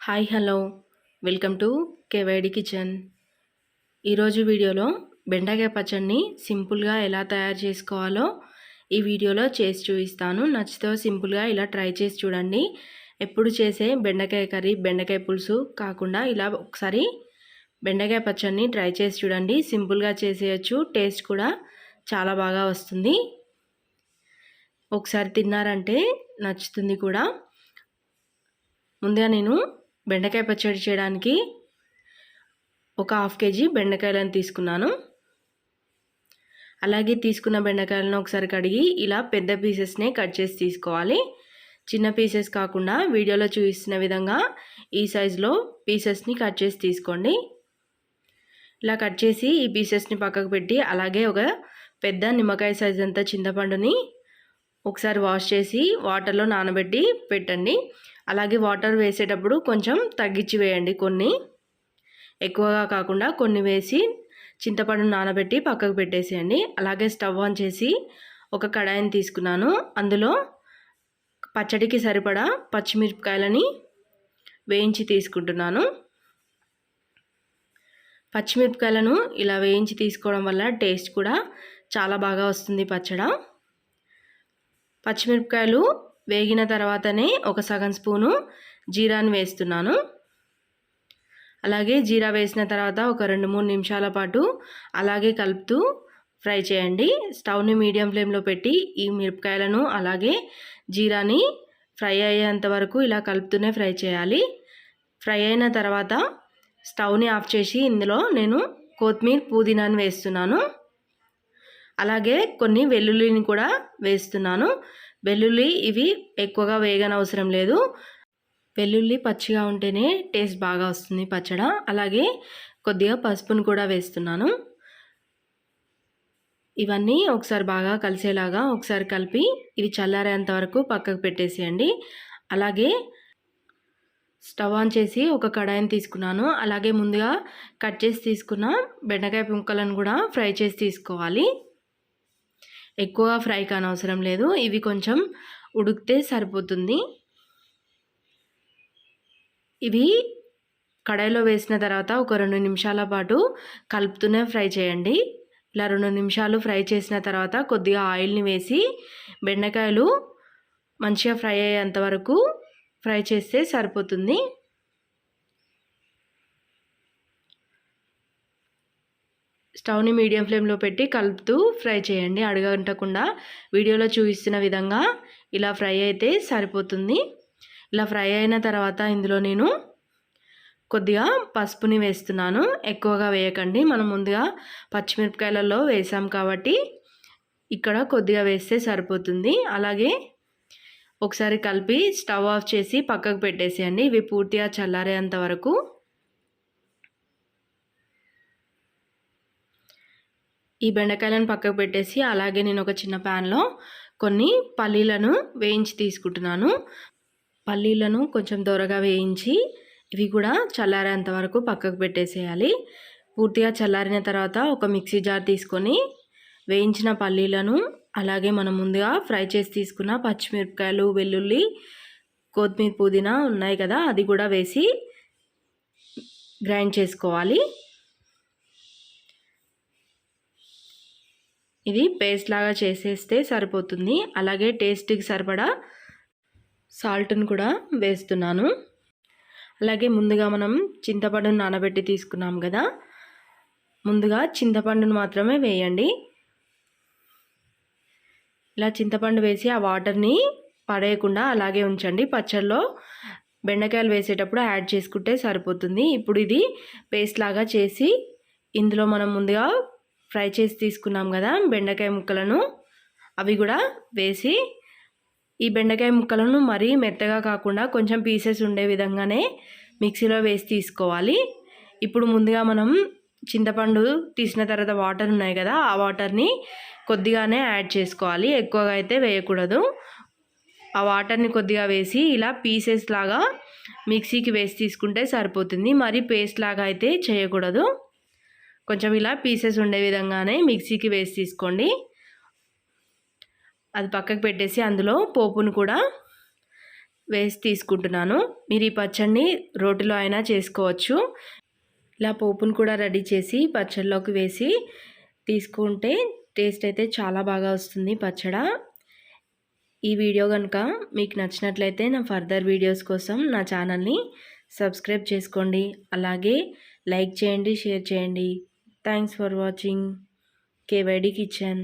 Hi hello. Welcome to KYD kitchen. ఈరోజు వీడియోలో బెండకాయ పచ్చడిని సింపుల్గా ఎలా తయారు చేసుకోవాలో ఈ వీడియోలో చేసి చూపిస్తాను. నచ్చితే సింపుల్గా ఇలా ట్రై చేసి చూడండి. ఎప్పుడు చేసే బెండకాయ కర్రీ బెండకాయ పులుసు కాకుండా ఇలా ఒకసారి బెండకాయ పచ్చడిని ట్రై చేసి చూడండి. సింపుల్గా చేసేయచ్చు. టేస్ట్ కూడా చాలా బాగా వస్తుంది. ఒకసారి తిన్నారంటే నచ్చుతుంది కూడా. ముందుగా నేను బెండకాయ పచ్చడి చేయడానికి ఒక హాఫ్ కేజీ బెండకాయలను తీసుకున్నాను. అలాగే తీసుకున్న బెండకాయలను ఒకసారి కడిగి ఇలా పెద్ద పీసెస్నే కట్ చేసి తీసుకోవాలి. చిన్న పీసెస్ కాకుండా వీడియోలో చూపిస్తున్న విధంగా ఈ సైజులో పీసెస్ని కట్ చేసి తీసుకోండి. ఇలా కట్ చేసి ఈ పీసెస్ని పక్కకు పెట్టి అలాగే ఒక పెద్ద నిమ్మకాయ సైజ్ అంతా చింతపండుని ఒకసారి వాష్ చేసి వాటర్లో నానబెట్టి పెట్టండి. అలాగే వాటర్ వేసేటప్పుడు కొంచెం తగ్గించి వేయండి కొన్ని. ఎక్కువగా కాకుండా కొన్ని వేసి చింతపండు నానబెట్టి పక్కకు పెట్టేసేయండి. అలాగే స్టవ్ ఆన్ చేసి ఒక కడాయిని తీసుకున్నాను. అందులో పచ్చడికి సరిపడా పచ్చిమిరపకాయలని వేయించి తీసుకుంటున్నాను. పచ్చిమిరపకాయలను ఇలా వేయించి తీసుకోవడం వల్ల టేస్ట్ కూడా చాలా బాగా వస్తుంది పచ్చడ. పచ్చిమిరపకాయలు వేగిన తర్వాతనే ఒక సగం స్పూను జీరాని వేస్తున్నాను. అలాగే జీరా వేసిన తర్వాత ఒక రెండు మూడు నిమిషాల పాటు అలాగే కలుపుతూ ఫ్రై చేయండి. స్టవ్ని మీడియం ఫ్లేమ్లో పెట్టి ఈ మిరపకాయలను అలాగే జీరాని ఫ్రై అయ్యేంత వరకు ఇలా కలుపుతూనే ఫ్రై చేయాలి. ఫ్రై అయిన తర్వాత స్టవ్ని ఆఫ్ చేసి ఇందులో నేను కొత్తిమీర పుదీనాని వేస్తున్నాను. అలాగే కొన్ని వెల్లుల్లిని కూడా వేస్తున్నాను. వెల్లుల్లి ఇవి ఎక్కువగా వేగనవసరం లేదు. వెల్లుల్లి పచ్చిగా ఉంటేనే టేస్ట్ బాగా వస్తుంది పచ్చడ. అలాగే కొద్దిగా పసుపును కూడా వేస్తున్నాను. ఇవన్నీ ఒకసారి బాగా కలిసేలాగా ఒకసారి కలిపి ఇవి చల్లారేంత వరకు పక్కకు పెట్టేసేయండి. అలాగే స్టవ్ ఆన్ చేసి ఒక కడాయిని తీసుకున్నాను. అలాగే ముందుగా కట్ చేసి తీసుకున్న బెండకాయ ముక్కలను కూడా ఫ్రై చేసి తీసుకోవాలి. ఎక్కువగా ఫ్రై కానవసరం లేదు. ఇవి కొంచెం ఉడికితే సరిపోతుంది. ఇవి కడాయిలో వేసిన తర్వాత ఒక రెండు నిమిషాల పాటు కలుపుతూనే ఫ్రై చేయండి. ఇలా రెండు నిమిషాలు ఫ్రై చేసిన తర్వాత కొద్దిగా ఆయిల్ని వేసి బెండకాయలు మంచిగా ఫ్రై అయ్యేంత వరకు ఫ్రై చేస్తే సరిపోతుంది. స్టవ్ని మీడియం ఫ్లేమ్లో పెట్టి కలుపుతూ ఫ్రై చేయండి. అడగంటకుండా వీడియోలో చూపిస్తున్న విధంగా ఇలా ఫ్రై అయితే సరిపోతుంది. ఇలా ఫ్రై అయిన తర్వాత ఇందులో నేను కొద్దిగా పసుపుని వేస్తున్నాను. ఎక్కువగా వేయకండి. మనం ముందుగా పచ్చిమిరపకాయలలో వేసాం కాబట్టి ఇక్కడ కొద్దిగా వేస్తే సరిపోతుంది. అలాగే ఒకసారి కలిపి స్టవ్ ఆఫ్ చేసి పక్కకు పెట్టేసేయండి. ఇవి పూర్తిగా చల్లారేంత వరకు ఈ బెండకాయలను పక్కకు పెట్టేసి అలాగే నేను ఒక చిన్న ప్యాన్లో కొన్ని పల్లీలను వేయించి తీసుకుంటున్నాను. పల్లీలను కొంచెం దొరగా వేయించి ఇవి కూడా చల్లారేంత వరకు పక్కకు పెట్టేసేయాలి. పూర్తిగా చల్లారిన తర్వాత ఒక మిక్సీ జార్ తీసుకొని వేయించిన పల్లీలను అలాగే మనం ముందుగా ఫ్రై చేసి తీసుకున్న పచ్చిమిరపకాయలు వెల్లుల్లి కొత్తిమీర పుదీనా ఉన్నాయి కదా అది కూడా వేసి గ్రైండ్ చేసుకోవాలి. ఇది పేస్ట్ లాగా చేసేస్తే సరిపోతుంది. అలాగే టేస్ట్కి సరిపడా సాల్ట్ని కూడా వేస్తున్నాను. అలాగే ముందుగా మనం చింతపండును నానబెట్టి తీసుకున్నాం కదా. ముందుగా చింతపండును మాత్రమే వేయండి. ఇలా చింతపండు వేసి ఆ వాటర్ని పడేయకుండా అలాగే ఉంచండి. పచ్చళ్ళలో బెండకాయలు వేసేటప్పుడు యాడ్ చేసుకుంటే సరిపోతుంది. ఇప్పుడు ఇది పేస్ట్ లాగా చేసి ఇందులో మనం ముందుగా ఫ్రై చేసి తీసుకున్నాం కదా బెండకాయ ముక్కలను. అవి కూడా వేసి ఈ బెండకాయ ముక్కలను మరీ మెత్తగా కాకుండా కొంచెం పీసెస్ ఉండే విధంగానే మిక్సీలో వేసి తీసుకోవాలి. ఇప్పుడు ముందుగా మనం చింతపండు తీసిన తర్వాత వాటర్ ఉన్నాయి కదా ఆ వాటర్ని కొద్దిగానే యాడ్ చేసుకోవాలి. ఎక్కువగా అయితే వేయకూడదు. ఆ వాటర్ని కొద్దిగా వేసి ఇలా పీసెస్ లాగా మిక్సీకి వేసి తీసుకుంటే సరిపోతుంది. మరి పేస్ట్ లాగా అయితే చేయకూడదు. కొంచెం ఇలా పీసెస్ ఉండే విధంగానే మిక్సీకి వేసి తీసుకోండి. అది పక్కకు పెట్టేసి అందులో పోపును కూడా వేసి తీసుకుంటున్నాను. మీరు ఈ పచ్చడిని రోటిలో అయినా చేసుకోవచ్చు. ఇలా పోపును కూడా రెడీ చేసి పచ్చడిలోకి వేసి తీసుకుంటే టేస్ట్ అయితే చాలా బాగా వస్తుంది పచ్చడ. ఈ వీడియో కనుక మీకు నచ్చినట్లయితే నా ఫర్దర్ వీడియోస్ కోసం నా ఛానల్ని సబ్స్క్రైబ్ చేసుకోండి. అలాగే లైక్ చేయండి షేర్ చేయండి. Thanks for watching KYD kitchen